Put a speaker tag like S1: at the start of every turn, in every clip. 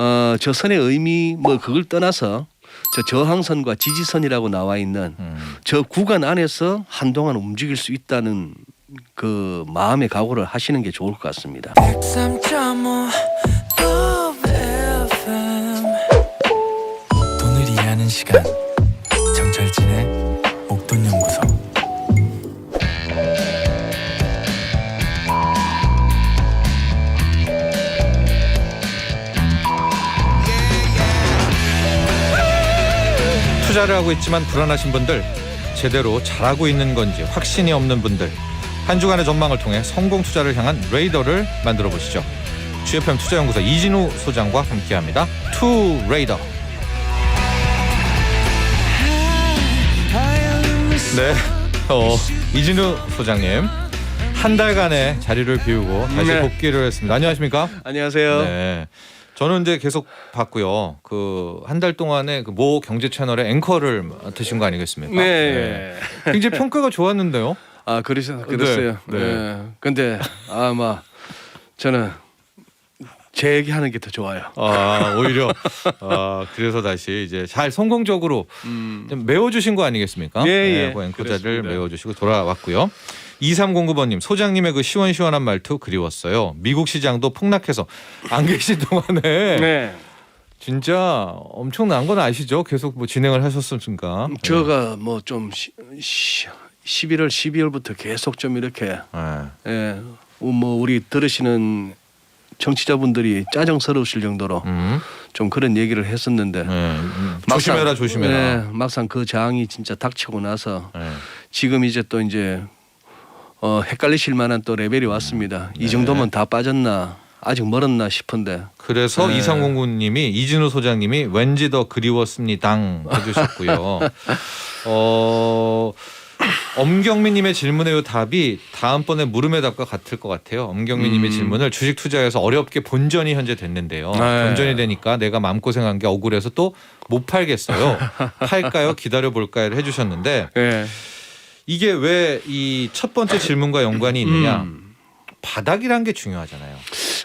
S1: 어, 저 선의 의미 뭐 그걸 떠나서 저 저항선과 지지선이라고 나와 있는
S2: 음.
S1: 저 구간 안에서 한동안 움직일 수 있다는 그 마음의 각오를 하시는 게 좋을 것 같습니다.
S3: 103.5 Love FM 돈을 이해하는 시간
S2: 투자를 하고 있지만 불안하신 분들 제대로 잘하고 있는 건지 확신이 없는 분들 한 주간의 전망을 통해 성공 투자를 향한 레이더를 만들어 보시죠. GFM 투자연구소 이진우 소장과 함께합니다. 투 레이더. 네, 어, 이진우 소장님 한 달간의 자리를 비우고 다시
S1: 네.
S2: 복귀를 했습니다. 안녕하십니까?
S1: 안녕하세요.
S2: 네. 저는 이제 계속 봤고요. 그 한 달 동안에 그 모 경제 채널의 앵커를 맡으신 거 아니겠습니까?
S1: 네.
S2: 굉장히 평가가 좋았는데요.
S1: 아 그러셔 그랬어요.
S2: 네,
S1: 네.
S2: 네.
S1: 근데 아마 저는 제 얘기하는 게 더 좋아요.
S2: 아 오히려 아 그래서 다시 이제 잘 성공적으로
S1: 음.
S2: 좀 메워주신 거 아니겠습니까?
S1: 예, 예.
S2: 그 앵커 자리를
S1: 그렇습니다.
S2: 메워주시고 돌아왔고요. 2309번님 소장님의 그 시원시원한 말투 그리웠어요. 미국 시장도 폭락해서 안 계신 동안에
S1: 네.
S2: 진짜 엄청난 건 아시죠? 계속 뭐 진행을 하셨으니까.
S1: 제가 뭐 좀 11월 12월부터 계속 좀 이렇게
S2: 네.
S1: 예, 뭐 우리 들으시는 청취자분들이 짜증스러우실 정도로
S2: 음.
S1: 좀 그런 얘기를 했었는데
S2: 네. 음.
S1: 막상-
S2: 조심해라 조심해라.
S1: 네, 막상 그 장이 진짜 닥치고 나서
S2: 네.
S1: 지금 이제 또 이제 어, 헷갈리실 만한 또 레벨이 왔습니다.
S2: 네.
S1: 이 정도면 다 빠졌나 아직 멀었나 싶은데
S2: 그래서
S1: 네.
S2: 이상공군님이 이진우 소장님이 왠지 더 그리웠습니다 해주셨고요. 어 엄경민님의 질문의 요 답이 다음번에 물음의 답과 같을 것 같아요. 엄경민님의
S1: 음.
S2: 질문을 주식 투자에서 어렵게 본전이 현재 됐는데요.
S1: 네.
S2: 본전이 되니까 내가 마음 고생한 게 억울해서 또 못 팔겠어요. 팔까요? 기다려 볼까요? 해주셨는데
S1: 예.
S2: 이게 왜 이 첫 번째 질문과 연관이 있느냐?
S1: 음,
S2: 바닥이란 게 중요하잖아요.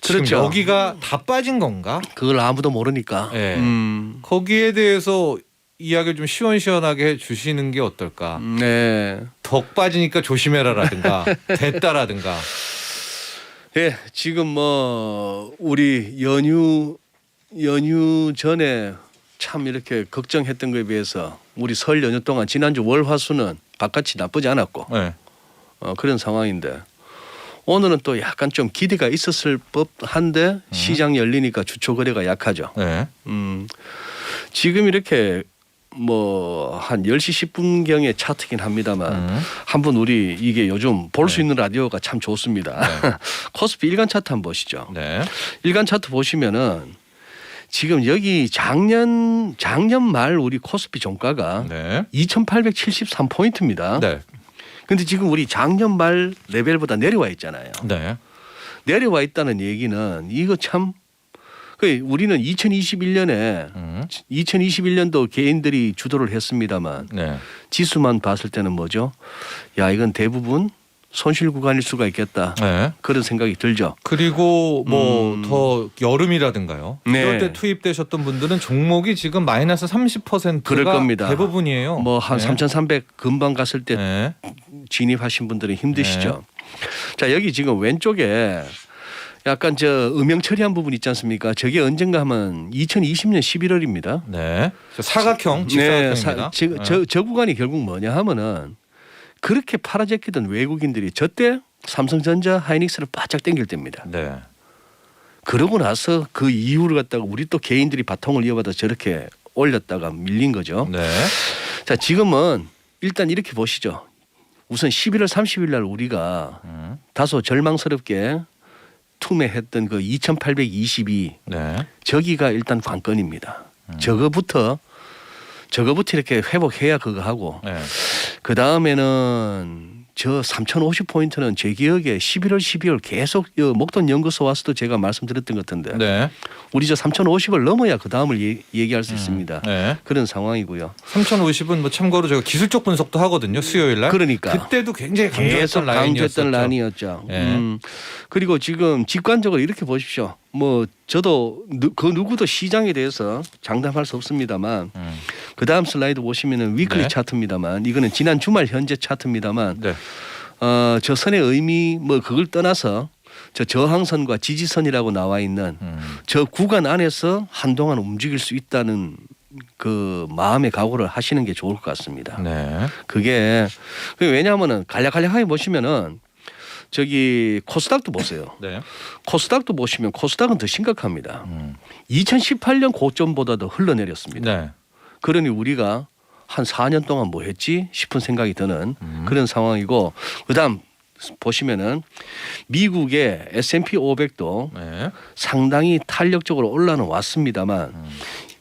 S1: 그렇죠.
S2: 여기가 다 빠진 건가?
S1: 그걸 아무도 모르니까.
S2: 네.
S1: 음,
S2: 거기에 대해서 이야기를 좀 시원시원하게 해주시는 게 어떨까?
S1: 네.
S2: 덕 빠지니까 조심해라라든가 됐다라든가.
S1: 예, 지금 뭐 우리 연휴 연휴 전에 참 이렇게 걱정했던 것에 비해서 우리 설 연휴 동안 지난주 월화수는 바깥이 나쁘지 않았고
S2: 네.
S1: 어, 그런 상황인데 오늘은 또 약간 좀 기대가 있었을 법한데 시장 열리니까 주초 거래가 약하죠.
S2: 네.
S1: 음, 지금 이렇게 뭐한 10시 10분 경에 차트긴 합니다만
S2: 음.
S1: 한번 우리 이게 요즘 볼수 있는 라디오가 참 좋습니다.
S2: 네.
S1: 코스피 일간 차트 한번 보시죠.
S2: 네.
S1: 일간 차트 보시면은 지금 여기 작년 작년 말 우리 코스피 종가가
S2: 네.
S1: 2,873 포인트입니다.
S2: 네.
S1: 근데 지금 우리 작년 말 레벨보다 내려와 있잖아요.
S2: 네.
S1: 내려와 있다는 얘기는 이거 참 그 우리는 2021년에
S2: 음.
S1: 2021년도 개인들이 주도를 했습니다만
S2: 네.
S1: 지수만 봤을 때는 뭐죠? 야 이건 대부분 손실 구간일 수가 있겠다
S2: 네.
S1: 그런 생각이 들죠.
S2: 그리고 뭐
S1: 음.
S2: 더 여름이라든가요.
S1: 네.
S2: 이럴 때 투입되셨던 분들은 종목이 지금 마이너스 30%가
S1: 그럴 겁니다.
S2: 대부분이에요.
S1: 뭐 한
S2: 네.
S1: 3,300 금방 갔을 때
S2: 네.
S1: 진입하신 분들은 힘드시죠. 자 여기 지금 왼쪽에 약간 저 음영 처리한 부분 있지 않습니까? 저게 언젠가 하면 2020년 11월입니다.
S2: 네. 저 사각형, 직사각형입니다.
S1: 지,
S2: 네.
S1: 저, 저 구간이 결국 뭐냐 하면은 그렇게 팔아제끼던 외국인들이 저때 삼성전자, 하이닉스를 바짝 당길 때입니다.
S2: 네.
S1: 그러고 나서 그 이유를 갖다가 우리 또 개인들이 바통을 이어받아 저렇게 올렸다가 밀린 거죠.
S2: 네.
S1: 자 지금은 일단 이렇게 보시죠. 우선 11월 30일 날 우리가
S2: 음.
S1: 다소 절망스럽게 투매했던 그 2,822
S2: 네.
S1: 저기가 일단 관건입니다.
S2: 음.
S1: 저거부터 저거부터 이렇게 회복해야 그거 하고
S2: 네.
S1: 그 다음에는 저 3,050포인트는 제 기억에 11월, 12월 계속 여 목돈 연구소 와서도 제가 말씀드렸던 것 같은데
S2: 네.
S1: 우리 저 3,050을 넘어야 그 다음을 예, 얘기할 수 있습니다.
S2: 네.
S1: 그런 상황이고요.
S2: 3,050은 뭐 참고로 제가 기술적 분석도 하거든요. 수요일 날.
S1: 그러니까.
S2: 그때도 굉장히 강조했던
S1: 강조했던.
S2: 라인이었죠. 예.
S1: 음. 그리고 지금 직관적으로 이렇게 보십시오. 뭐 저도 누, 그 누구도 시장에 대해서 장담할 수 없습니다만
S2: 음.
S1: 그 다음 슬라이드 보시면은 위클리
S2: 네.
S1: 차트입니다만 이거는 지난 주말 현재 차트입니다만
S2: 네.
S1: 어, 저 선의 의미 뭐 그걸 떠나서 저 저항선과 지지선이라고 나와 있는
S2: 음.
S1: 저 구간 안에서 한동안 움직일 수 있다는 그 마음의 각오를 하시는 게 좋을 것 같습니다.
S2: 네.
S1: 그게 왜냐하면은 간략간략하게 보시면은 저기 코스닥도 보세요.
S2: 네.
S1: 코스닥도 보시면 코스닥은 더 심각합니다.
S2: 음.
S1: 2018년 고점보다 더 흘러내렸습니다.
S2: 네.
S1: 그러니 우리가 한 4년 동안 뭐 했지 싶은 생각이 드는
S2: 음.
S1: 그런 상황이고 그다음 보시면은 미국의 S&P 500도
S2: 네.
S1: 상당히 탄력적으로 올라는 왔습니다만
S2: 음.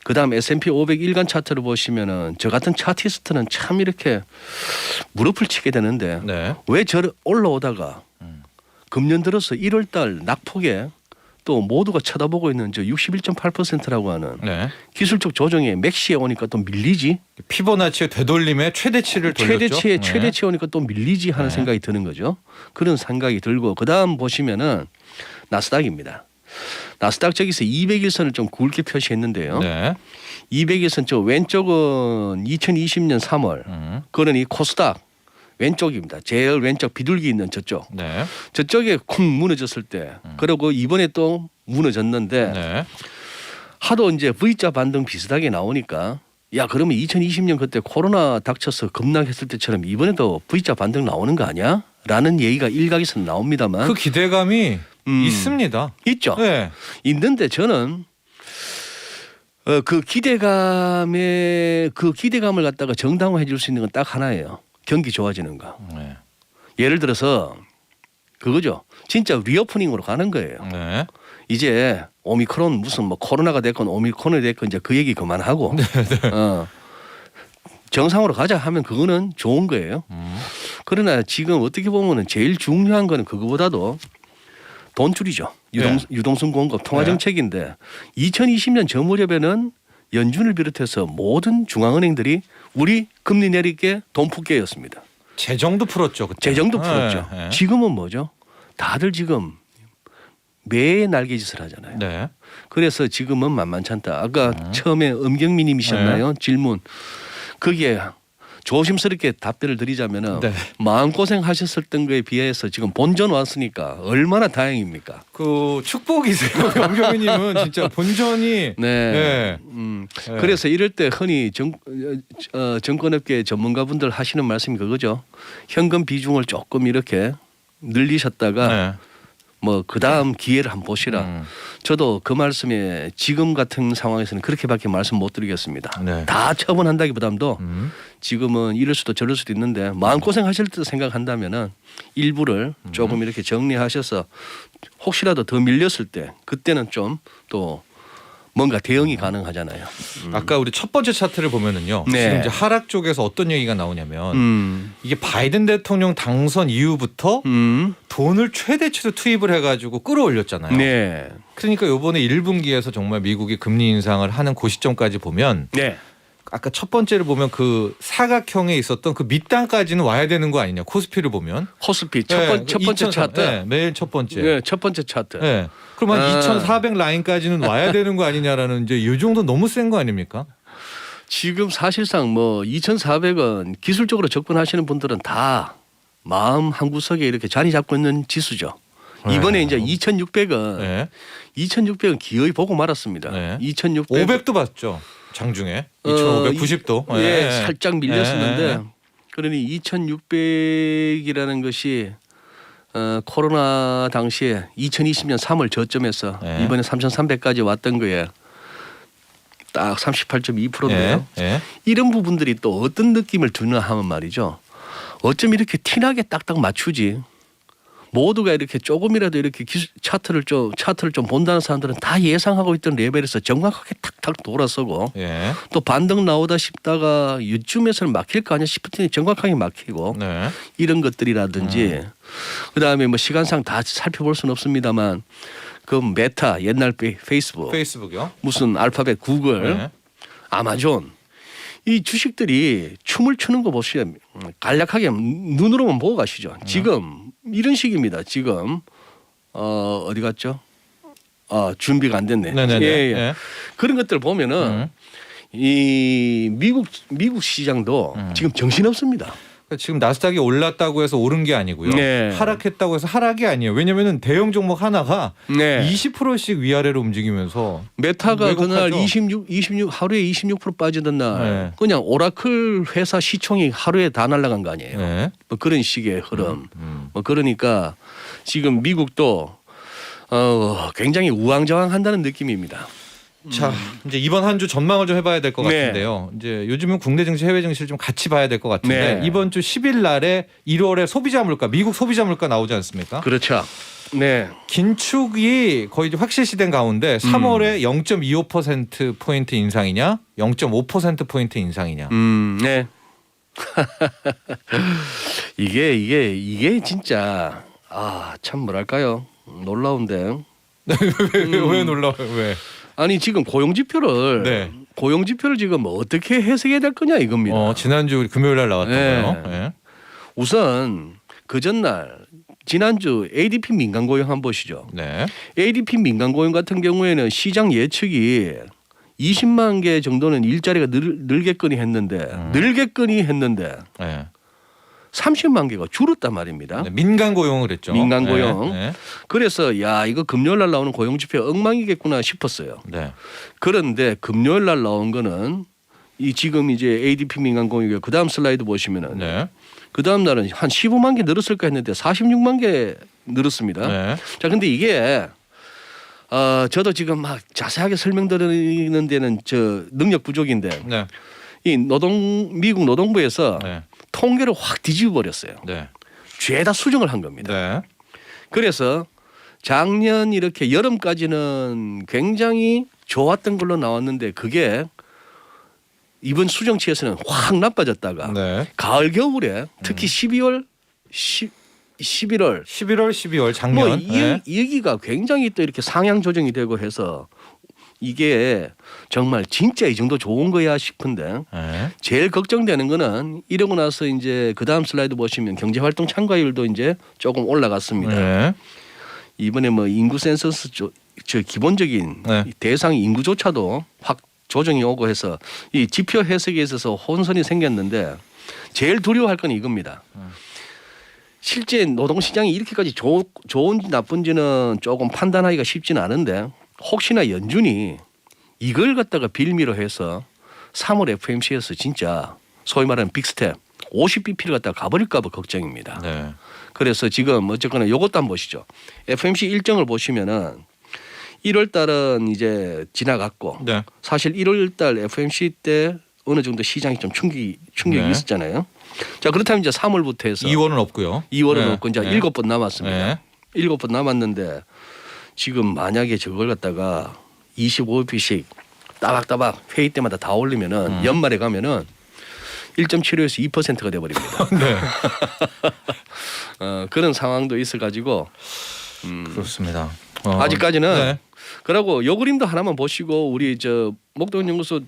S1: 그다음 S&P 500 일간 차트를 보시면은 저 같은 차티스트는 참 이렇게 무릎을 치게 되는데
S2: 네.
S1: 왜 저를 올라오다가
S2: 음.
S1: 금년 들어서 1월 달 낙폭에 또 모두가 쳐다보고 있는 저 61.8%라고 하는
S2: 네.
S1: 기술적 조정에 맥시에 오니까 또 밀리지
S2: 피보나치의 되돌림의 최대치를 돌렸죠.
S1: 최대치에
S2: 네.
S1: 최대치 오니까 또 밀리지 하는
S2: 네.
S1: 생각이 드는 거죠. 그런 생각이 들고 그다음 보시면은 나스닥입니다. 나스닥 저기서 200일선을 좀 굵게 표시했는데요.
S2: 네.
S1: 200일선 저 왼쪽은 2020년 3월
S2: 음.
S1: 그러니 코스닥 왼쪽입니다. 제일 왼쪽 비둘기 있는 저쪽.
S2: 네.
S1: 저쪽에 쿵 무너졌을 때 그리고 이번에 또 무너졌는데
S2: 음. 네.
S1: 하도 이제 V자 반등 비슷하게 나오니까 야 그러면 2020년 그때 코로나 닥쳐서 급락했을 때처럼 이번에도 V자 반등 나오는 거 아니야? 라는 얘기가 일각에서 나옵니다만
S2: 그 기대감이
S1: 음.
S2: 있습니다.
S1: 있죠.
S2: 네.
S1: 있는데 저는 어, 그 기대감에 그 기대감을 갖다가 정당화해 줄 수 있는 건 딱 하나예요. 경기 좋아지는 거.
S2: 네.
S1: 예를 들어서 그거죠. 진짜 리오프닝으로 가는 거예요.
S2: 네.
S1: 이제 오미크론 무슨 뭐 코로나가 됐건 오미크론이 됐건 이제 그 얘기 그만하고 어, 정상으로 가자 하면 그거는 좋은 거예요.
S2: 음.
S1: 그러나 지금 어떻게 보면은 제일 중요한 거는 그거보다도 돈줄이죠. 유동,
S2: 네.
S1: 유동성 공급 통화
S2: 네.
S1: 정책인데 2020년 저 무렵에는 연준을 비롯해서 모든 중앙은행들이 우리 금리 내리게 돈 푸게였습니다.
S2: 재정도 풀었죠. 그때.
S1: 재정도
S2: 네,
S1: 풀었죠.
S2: 네.
S1: 지금은 뭐죠? 다들 지금 매 날개짓을 하잖아요.
S2: 네.
S1: 그래서 지금은 만만찮다. 아까
S2: 음.
S1: 처음에 엄경민님이셨나요?
S2: 네.
S1: 질문. 거기에 조심스럽게 답변을 드리자면은
S2: 네.
S1: 마음 고생하셨었던 거에 비해서 지금 본전 왔으니까 얼마나 다행입니까?
S2: 그 축복이세요. 염경민님은 진짜 본전이
S1: 네.
S2: 네.
S1: 음.
S2: 네.
S1: 그래서 이럴 때 흔히 정, 어, 정권업계 전문가분들 하시는 말씀이 그거죠. 현금 비중을 조금 이렇게 늘리셨다가
S2: 네.
S1: 뭐 그 다음 기회를 한번 보시라.
S2: 음.
S1: 저도 그 말씀에 지금 같은 상황에서는 그렇게밖에 말씀 못 드리겠습니다.
S2: 네.
S1: 다 처분한다기보담도
S2: 음.
S1: 지금은 이럴 수도 저럴 수도 있는데 마음 고생하실 때 생각한다면은 일부를
S2: 음.
S1: 조금 이렇게 정리하셔서 혹시라도 더 밀렸을 때 그때는 좀또 뭔가 대응이 가능하잖아요.
S2: 아까 우리 첫 번째 차트를 보면은요.
S1: 네.
S2: 지금 이제 하락 쪽에서 어떤 얘기가 나오냐면
S1: 음.
S2: 이게 바이든 대통령 당선 이후부터
S1: 음.
S2: 돈을 최대치로 투입을 해가지고 끌어올렸잖아요.
S1: 네.
S2: 그러니까 요번에 1분기에서 정말 미국이 금리 인상을 하는 그 시점까지 보면
S1: 네.
S2: 아까 첫 번째를 보면 그 사각형에 있었던 그 밑단까지는 와야 되는 거 아니냐 코스피를 보면
S1: 코스피 첫,
S2: 네,
S1: 번, 첫 번째
S2: 2003,
S1: 차트.
S2: 네, 매일 첫 번째
S1: 네, 첫 번째 차트.
S2: 네. 그럼 한
S1: 아.
S2: 2,400 라인까지는 와야 되는 거 아니냐라는 이제 이 정도 너무 센 거 아닙니까?
S1: 지금 사실상 뭐 2,400원 기술적으로 접근하시는 분들은 다 마음 한 구석에 이렇게 자리 잡고 있는 지수죠.
S2: 네.
S1: 이번에 이제 2,600원,
S2: 네.
S1: 2,600원 기어이 보고 말았습니다.
S2: 네.
S1: 2,600.
S2: 500도 봤죠. 장중에
S1: 어,
S2: 2,590도.
S1: 예, 살짝 밀렸었는데
S2: 네.
S1: 그러니 2,600이라는 것이 어, 코로나 당시에 2020년 3월 저점에서
S2: 네.
S1: 이번에 3,300까지 왔던 거에 딱 38.2%인데요.
S2: 예. 예.
S1: 이런 부분들이 또 어떤 느낌을 주나 하면 말이죠. 어쩜 이렇게 티나게 딱딱 맞추지? 모두가 이렇게 조금이라도 이렇게 기술, 차트를 좀 차트를 좀 본다는 사람들은 다 예상하고 있던 레벨에서 정확하게 탁탁 돌아서고
S2: 예.
S1: 또 반등 나오다 싶다가 이쯤에서는 막힐 거 아니야 싶더니 정확하게 막히고
S2: 네.
S1: 이런 것들이라든지 그다음에 뭐 시간상 다 살펴볼 수는 없습니다만 그 메타 옛날 페- 페이스북
S2: 페이스북이요.
S1: 무슨 알파벳 구글
S2: 네.
S1: 아마존 이 주식들이 춤을 추는 거 보시면 간략하게 눈으로만 보고 가시죠. 지금 이런 식입니다. 지금 어 어디 갔죠? 아 준비가 안 됐네.
S2: 네네네.
S1: 예, 예.
S2: 예.
S1: 그런 것들 보면은
S2: 음.
S1: 이 미국 미국 시장도
S2: 음.
S1: 지금 정신 없습니다.
S2: 그러니까 지금 나스닥이 올랐다고 해서 오른 게 아니고요.
S1: 네.
S2: 하락했다고 해서 하락이 아니에요. 왜냐면은 대형 종목 하나가
S1: 네.
S2: 20%씩 위아래로 움직이면서
S1: 메타가
S2: 왜곡하죠?
S1: 그날 26, 26 하루에 26% 빠지던 날
S2: 네.
S1: 그냥 오라클 회사 시총이 하루에 다 날아간 거 아니에요.
S2: 네.
S1: 뭐 그런 식의 흐름.
S2: 음.
S1: 뭐 그러니까 지금 미국도 어 굉장히 우왕좌왕한다는 느낌입니다.
S2: 자 이제 이번 한 주 전망을 좀 해봐야 될것
S1: 음. 네.
S2: 같은데요. 이제 요즘은 국내 증시, 해외 증시를 좀 같이 봐야 될 것 같은데
S1: 네.
S2: 이번 주 10일 날에 1월에 소비자 물가, 미국 소비자 물가 나오지 않습니까?
S1: 그렇죠. 네.
S2: 긴축이 거의 확실시된 가운데
S1: 음.
S2: 3월에 0.25% 포인트 인상이냐, 0.5% 포인트 인상이냐.
S1: 음, 네. 이게 이게 이게 진짜 아 참 뭐랄까요 놀라운데
S2: 왜, 왜, 왜 놀라워요? 왜?
S1: 아니 지금 고용 지표를
S2: 네.
S1: 고용 지표를 지금 어떻게 해석해야 될 거냐 이겁니다.
S2: 어, 지난주 금요일 날 나왔던
S1: 네.
S2: 거요. 예.
S1: 우선 그 전날 지난주 ADP 민간 고용 한번 보시죠.
S2: 네.
S1: ADP 민간 고용 같은 경우에는 시장 예측이 20만 개 정도는 일자리가 늘, 늘겠거니 했는데
S2: 음.
S1: 늘겠거니 했는데
S2: 네.
S1: 30만 개가 줄었단 말입니다.
S2: 네, 민간 고용을 했죠.
S1: 민간 고용.
S2: 네.
S1: 그래서 야 이거 금요일 날 나오는 고용 지표 엉망이겠구나 싶었어요.
S2: 네.
S1: 그런데 금요일 날 나온 거는 이 지금 이제 ADP 민간 고용이 그 다음 슬라이드 보시면은
S2: 네.
S1: 그 다음 날은 한 15만 개 늘었을까 했는데 46만 개 늘었습니다.
S2: 네.
S1: 자, 근데 이게 어 저도 지금 막 자세하게 설명드리는 데는 저 능력 부족인데
S2: 네.
S1: 이 노동 미국 노동부에서
S2: 네.
S1: 통계를 확 뒤집어 버렸어요.
S2: 네.
S1: 죄다 수정을 한 겁니다.
S2: 네.
S1: 그래서 작년 이렇게 여름까지는 굉장히 좋았던 걸로 나왔는데 그게 이번 수정치에서는 확 나빠졌다가
S2: 네.
S1: 가을 겨울에 특히 12월 10, 11월
S2: 11월, 12월 작년.
S1: 뭐 이,
S2: 네.
S1: 여기가 굉장히 또 이렇게 상향 조정이 되고 해서 이게 정말 진짜 이 정도 좋은 거야 싶은데
S2: 네.
S1: 제일 걱정되는 거는 이러고 나서 이제 그 다음 슬라이드 보시면 경제활동 참가율도 이제 조금 올라갔습니다.
S2: 네.
S1: 이번에 뭐 인구 센서스 조, 저 기본적인
S2: 네.
S1: 이 대상 인구조차도 확 조정이 오고 해서 이 지표 해석에 있어서 혼선이 생겼는데 제일 두려워할 건 이겁니다.
S2: 음.
S1: 실제 노동시장이 이렇게까지 좋, 좋은지 나쁜지는 조금 판단하기가 쉽지는 않은데 혹시나 연준이 이걸 갖다가 빌미로 해서 3월 FMC에서 진짜 소위 말하는 빅스텝 50bp를 갖다가 가버릴까 봐 걱정입니다.
S2: 네.
S1: 그래서 지금 어쨌거나 요것도 한번 보시죠. FMC 일정을 보시면은 1월 달은 이제 지나갔고
S2: 네.
S1: 사실 1월 달 FMC 때 어느 정도 시장이 좀 충격이 충격이
S2: 네.
S1: 있었잖아요. 자, 그렇다면 이제 3월부터 해서
S2: 2월은 없고요.
S1: 2월은
S2: 네.
S1: 없고 이제
S2: 네.
S1: 일곱 번 남았습니다.
S2: 네.
S1: 일곱 번 남았는데 지금 만약에 저걸 갖다가 25b씩 따박따박 회의 때마다 다 올리면은
S2: 음.
S1: 연말에 가면은 1.75에서 2%가 돼 버립니다.
S2: 네.
S1: 어, 그런 상황도 있어 가지고 음,
S2: 그렇습니다. 어,
S1: 아직까지는
S2: 네.
S1: 그러고 요 그림도 하나만 보시고 우리 저 목동 연구소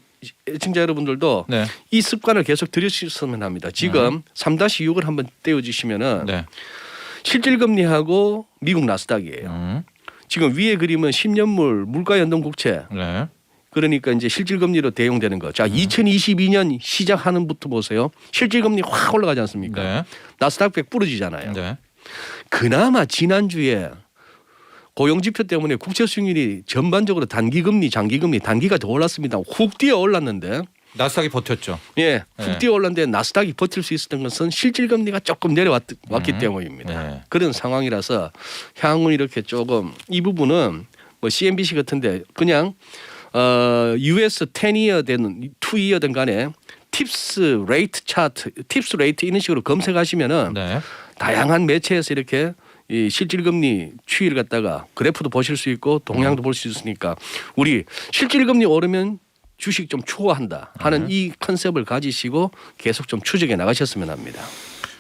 S1: 애청자 여러분들도
S2: 네.
S1: 이 습관을 계속 들으셨으면 합니다. 지금 3-6을 한번 떼어 주시면은
S2: 네.
S1: 실질 금리하고 미국 나스닥이에요.
S2: 음.
S1: 지금 위에 그림은 10년물 물가 연동 국채.
S2: 네.
S1: 그러니까 이제 실질 금리로 대용되는 거. 자, 2022년 시작하는 부터 보세요. 실질 금리 확 올라가지 않습니까?
S2: 네.
S1: 나스닥 100 부러지잖아요.
S2: 네.
S1: 그나마 지난주에 고용 지표 때문에 국채 수익률이 전반적으로 단기 금리, 장기 금리, 단기가 더 올랐습니다. 훅 뛰어 올랐는데
S2: 나스닥이 버텼죠.
S1: 예, 훅
S2: 네.
S1: 뛰어 올랐는데 나스닥이 버틸 수 있었던 것은 실질 금리가 조금 내려왔기
S2: 음.
S1: 때문입니다.
S2: 네.
S1: 그런 상황이라서 향후 이렇게 조금 이 부분은 뭐 CNBC 같은데 그냥 어 US 10이어 되는 2이어 든 간에 팁스 레이트 차트, 팁스 레이트 이런 식으로 검색하시면은
S2: 네.
S1: 다양한 매체에서 이렇게 이 실질금리 추이를 갖다가 그래프도 보실 수 있고 동향도 볼 수 있으니까 우리 실질금리 오르면 주식 좀 추구한다 하는 이 컨셉을 가지시고 계속 좀 추적해 나가셨으면 합니다.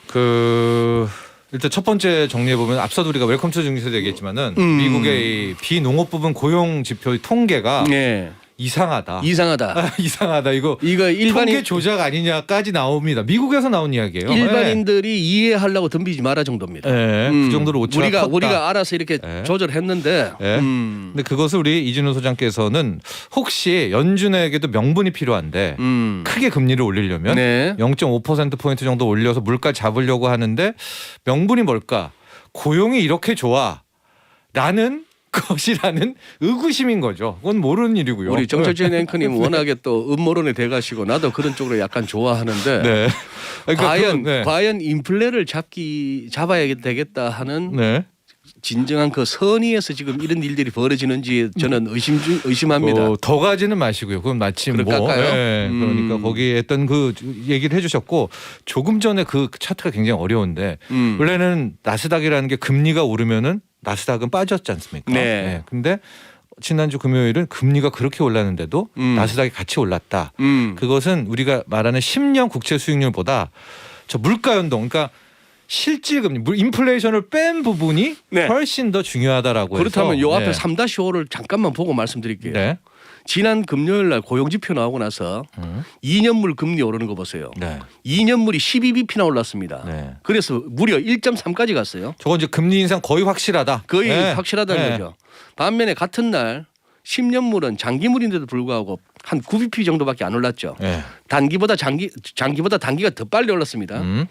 S2: 그 일단 첫 번째 정리해 보면 앞서도 우리가 웰컴 투 증시에서 얘기했지만은
S1: 음.
S2: 미국의 이 비농업 부분 고용 지표 의 통계가
S1: 네.
S2: 이상하다.
S1: 이상하다.
S2: 아, 이상하다. 이거
S1: 이거
S2: 통계
S1: 일반인
S2: 조작 아니냐까지 나옵니다. 미국에서 나온 이야기예요.
S1: 일반인들이 이해하려고 덤비지 마라 정도입니다.
S2: 예,
S1: 음,
S2: 그 정도로 오차가
S1: 우리가
S2: 컸다.
S1: 우리가 알아서 이렇게
S2: 예.
S1: 조절했는데
S2: 예.
S1: 음,
S2: 근데 그것을 우리 이진우 소장께서는 혹시 연준에게도 명분이 필요한데
S1: 음.
S2: 크게 금리를 올리려면
S1: 네.
S2: 0.5% 포인트 정도 올려서 물가 잡으려고 하는데 명분이 뭘까? 고용이 이렇게 좋아. 나는 것이라는 의구심인 거죠. 그건 모르는 일이고요.
S1: 우리 정철진 앵커님 워낙에 또 음모론에 대가시고 나도 그런 쪽으로 약간 좋아하는데
S2: 네. 그러니까
S1: 과연
S2: 그건, 네.
S1: 과연 인플레를 잡기 잡아야 되겠다 하는
S2: 네.
S1: 진정한 그 선의에서 지금 이런 일들이 벌어지는지 저는 의심 중 의심합니다.
S2: 어, 더 가지는 마시고요. 그건 마침 뭐
S1: 그럴까요?
S2: 네,
S1: 음.
S2: 그러니까 거기에 했던 그 얘기를 해주셨고 조금 전에 그 차트가 굉장히 어려운데
S1: 음.
S2: 원래는 나스닥이라는 게 금리가 오르면은 나스닥은 빠졌지 않습니까?
S1: 네.
S2: 근데 지난주 금요일은 금리가 그렇게 올랐는데도
S1: 음.
S2: 나스닥이 같이 올랐다.
S1: 음.
S2: 그것은 우리가 말하는 10년 국채 수익률보다 저 물가 연동, 그러니까 실질 금리, 물- 인플레이션을 뺀 부분이
S1: 네.
S2: 훨씬 더 중요하다라고
S1: 그렇다면
S2: 해서
S1: 요 앞에
S2: 네.
S1: 3-5를 잠깐만 보고 말씀드릴게요.
S2: 네.
S1: 지난 금요일 날 고용 지표 나오고 나서
S2: 음.
S1: 2년물 금리 오르는 거 보세요.
S2: 네.
S1: 2년물이 12bp나 올랐습니다.
S2: 네.
S1: 그래서 무려 1.3까지 갔어요.
S2: 저건 이제 금리 인상 거의 확실하다.
S1: 거의
S2: 네.
S1: 확실하다는
S2: 네.
S1: 거죠. 반면에 같은 날 10년물은 장기물인데도 불구하고 한 9bp 정도밖에 안 올랐죠.
S2: 네.
S1: 단기보다 장기 장기보다 단기가 더 빨리 올랐습니다.
S2: 음.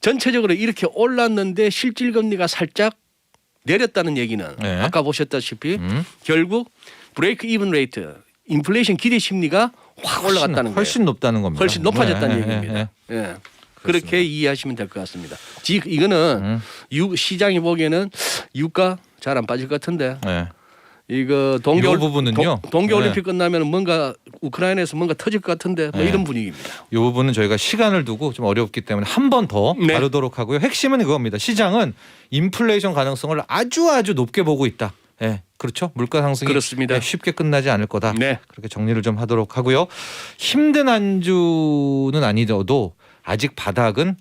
S1: 전체적으로 이렇게 올랐는데 실질 금리가 살짝 내렸다는 얘기는
S2: 네.
S1: 아까 보셨다시피
S2: 음.
S1: 결국 브레이크 이븐 레이트 인플레이션 기대 심리가 확 올라갔다는 거예요.
S2: 훨씬 높다는 겁니다.
S1: 훨씬 높아졌다는
S2: 네, 네,
S1: 얘기입니다.
S2: 네.
S1: 예. 그렇게 이해하시면 될 것 같습니다. 지 이거는
S2: 음.
S1: 유, 시장이 보기에는 유가 잘 안 빠질 것 같은데
S2: 네.
S1: 이거 동계
S2: 요
S1: 올-
S2: 부분은요.
S1: 동- 동계
S2: 네.
S1: 올림픽 끝나면 뭔가 우크라이나에서 뭔가 터질 것 같은데 뭐
S2: 네.
S1: 이런 분위기입니다.
S2: 이 부분은 저희가 시간을 두고 좀 어렵기 때문에 한 번더
S1: 네.
S2: 다루도록 하고요. 핵심은 그겁니다. 시장은 인플레이션 가능성을 아주 아주 높게 보고 있다. 예, 그렇죠. 물가 상승이
S1: 그렇습니다.
S2: 예, 쉽게 끝나지 않을 거다.
S1: 네.
S2: 그렇게 정리를 좀 하도록 하고요. 힘든 한 주는 아니더라도 아직 바닥은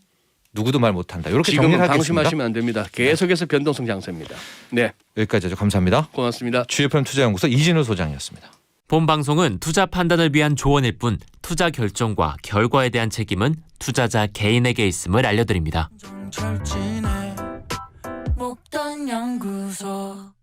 S2: 누구도 말 못한다. 이렇게 하겠습니다.
S1: 방심하시면 안 됩니다. 계속해서 변동성 장세입니다. 네,
S2: 여기까지 하죠. 감사합니다.
S1: 고맙습니다.
S2: GFM 투자연구소 이진우 소장이었습니다.
S4: 본 방송은 투자 판단을 위한 조언일 뿐 투자 결정과 결과에 대한 책임은 투자자 개인에게 있음을 알려드립니다.